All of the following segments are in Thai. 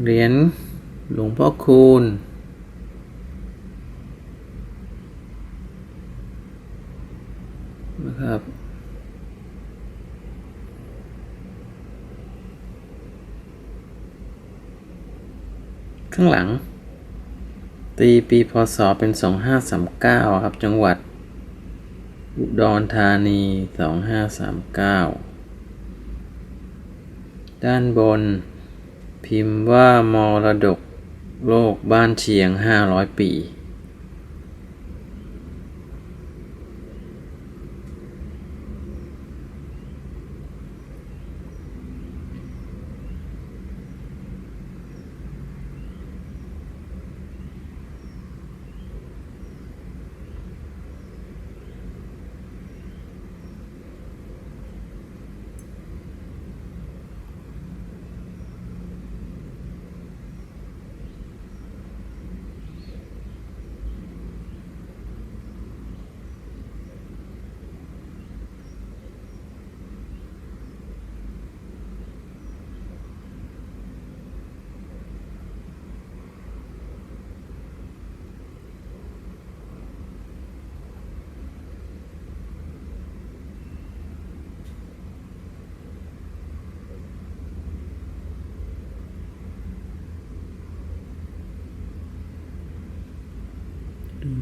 เหรียญหลวงพ่อคูณ นะครับ ข้างหลัง ตีปีพศเป็น 2539 ครับ จังหวัด อุดรธานี 2539 ด้านบน พิมพ์ว่ามรดกโลกบ้านเชียงห้าร้อยปี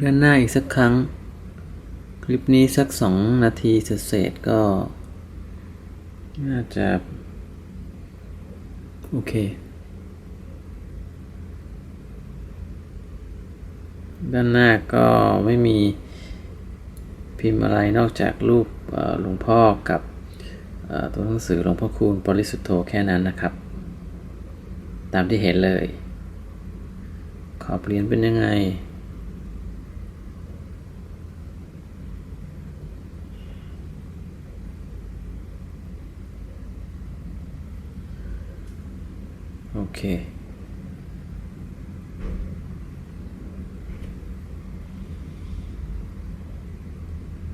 ด้านหน้าอีกสักครั้ง คลิปนี้สักสองนาทีเศษก็ น่าจะ โอเค ด้านหน้าก็ไม่มีพิมพ์อะไรนอกจากรูปหลวงพ่อกับตัวหนังสือหลวงพ่อคูณปริสุทธโธแค่นั้นนะครับ ตามที่เห็นเลย ขอบเรียญเป็นยังไง โอเค